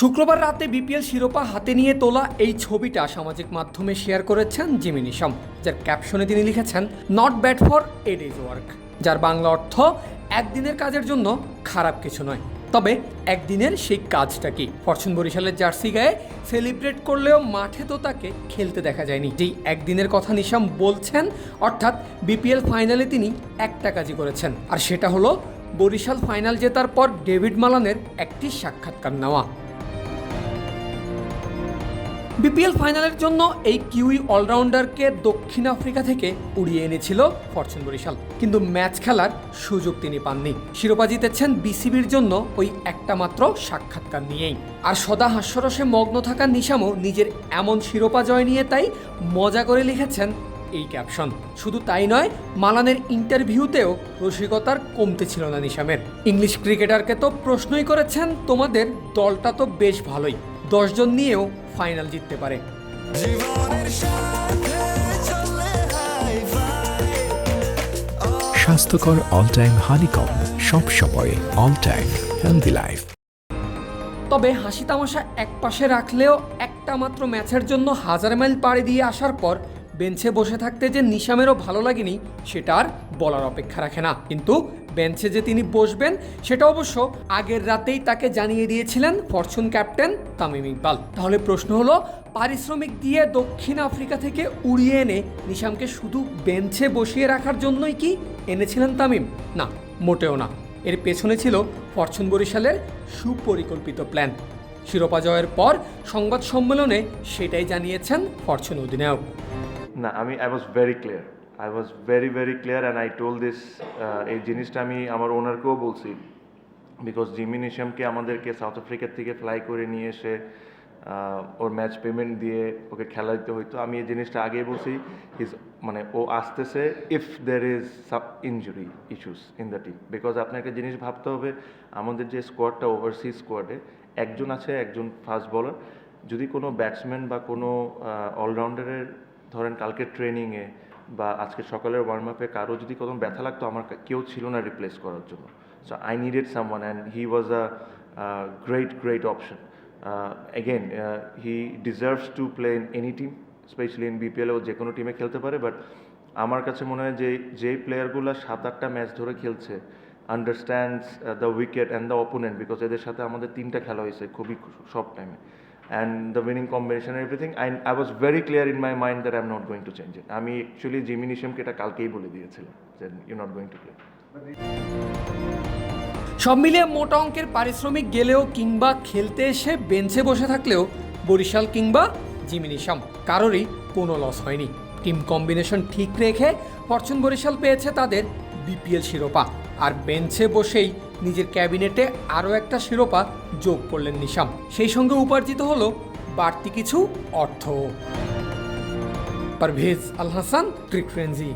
শুক্রবার রাতে বিপিএল শিরোপা হাতে নিয়ে তোলা এই ছবিটা সামাজিক মাধ্যমে শেয়ার করেছেন জিমি নিশাম যার ক্যাপশনে তিনি লিখেছেন not bad for a day's work যার বাংলা অর্থ, একদিনের কাজের জন্য খারাপ কিছু নয় তবে একদিনের সেই কাজটা কি? ফরচুন বরিশালের জার্সি গায়ে সেলিব্রেট করলেও মাঠে তো তাকে খেলতে দেখা যায়নি। যেই একদিনের কথা নিশাম বলছেন, অর্থাৎ বিপিএল ফাইনালে তিনি একটা কাজই করেছেন, আর সেটা হলো বরিশাল ফাইনাল জেতার পর ডেভিড মালানের একটি সাক্ষাৎকার নেওয়া। বিপিএল ফাইনালের জন্য এই কিউই অলরাউন্ডারকে দক্ষিণ আফ্রিকা থেকে উড়িয়ে এনেছিল ফরচুন বরিশাল। কিন্তু ম্যাচ খেলার সুযোগ তিনি পাননি। শিরোপা জিতেছেন বিসিবির জন্য ওই একটা মাত্র সাক্ষাৎকার নিয়েই। আর সদা হাস্যরসে মগ্ন থাকা নিশামও নিজের এমন শিরোপা জয় নিয়ে তাই মজা করে লিখেছেন এই ক্যাপশন। শুধু তাই নয়, মালানের ইন্টারভিউতেও রসিকতার কমতে ছিল না নিশামের। ইংলিশ ক্রিকেটারকে তো প্রশ্নই করেছেন, তোমাদের দলটা তো বেশ ভালোই। দশজন নিয়েও ফাইনাল জিততে পারে। স্বাস্থ্যকর অল টাইম হানিকম সব সময় অল টাইম হেলদি লাইফ তবে হাসি তামাশা এক পাশে রাখলেও একটা মাত্র ম্যাচের জন্য হাজার মাইল পাড়ি দিয়ে আসার পর বেঞ্চে বসে থাকতে যে নিশামেরও ভালো লাগেনি সেটা আর বলার অপেক্ষা রাখে না। কিন্তু বেঞ্চে যে তিনি বসবেন, সেটা অবশ্য আগের রাতেই তাকে জানিয়ে দিয়েছিলেন ফরচুন ক্যাপ্টেন তামিম ইকবাল। তাহলে প্রশ্ন হলো, পারিশ্রমিক দিয়ে দক্ষিণ আফ্রিকা থেকে উড়িয়ে এনে নিশামকে শুধু বেঞ্চে বসিয়ে রাখার জন্যই কি এনেছিলেন তামিম? না, মোটেও না। এর পেছনে ছিল ফরচুন বরিশালের সুপরিকল্পিত প্ল্যান। শিরোপা জয়ের পর সংবাদ সম্মেলনে সেটাই জানিয়েছেন ফরচুন অধিনায়ক। না, আমি I was very clear I was very very clear and I told this এই জিনিসটা আমি আমার ওনারকেও বলছি। বিকজ জিমি আমাদেরকে সাউথ আফ্রিকার থেকে ফ্লাই করে নিয়ে এসে ওর ম্যাচ পেমেন্ট দিয়ে ওকে খেলা দিতে হইতো। আমি এই জিনিসটা আগেই বলছি ইজ মানে ও আসতেছে if there is some injury issues in the team because আপনাকে জিনিস ভাবতে হবে, আমাদের যে স্কোয়াডটা ওভারসিজ স্কোয়াডে একজন আছে, একজন ফাস্ট বলার যদি কোনো ব্যাটসম্যান বা কোনো অলরাউন্ডারের ধরেন কালকে ট্রেনিংয়ে বা আজকে সকালের ওয়ার্ম আপে কারও যদি কোনো ব্যথা লাগতো, আমার কেউ ছিল না রিপ্লেস করার জন্য। So I needed someone and he was a great great option again he deserves to play in any team specially in BPL ও যে কোনো টিমে খেলতে পারে বাট আমার কাছে মনে হয় যে যেই প্লেয়ারগুলো সাত আটটা ম্যাচ ধরে খেলছে understands the wicket and the opponent because এদের সাথে আমাদের তিনটা খেলা হয়েছে খুবই সব টাইমে and the winning combination everything I I was very clear in my mind that I am not going to change it আমি অ্যাকচুয়ালি জিমি এটা কালকেই বলে দিয়েছিলাম, যে you not going to play সব মিলিয়ে মোটা অঙ্কের পারিশ্রমিক গেলেও কিংবা খেলতে এসে বেঞ্চে বসে থাকলেও বরিশাল কিংবা জিমি নিশাম কারোরই কোনো লস হয়নি। টিম কম্বিনেশন ঠিক রেখে ফরচুন বরিশাল পেয়েছে তাদের বিপিএল শিরোপা। আর বেঞ্চে বসেই নিজের ক্যাবিনেটে আরও একটা শিরোপা যোগ করলেন নিশাম। সেই সঙ্গে উপার্জিত হলো বাড়তি কিছু অর্থ পারভেজ আল হাসান, ক্রিক ফ্রেন্জি।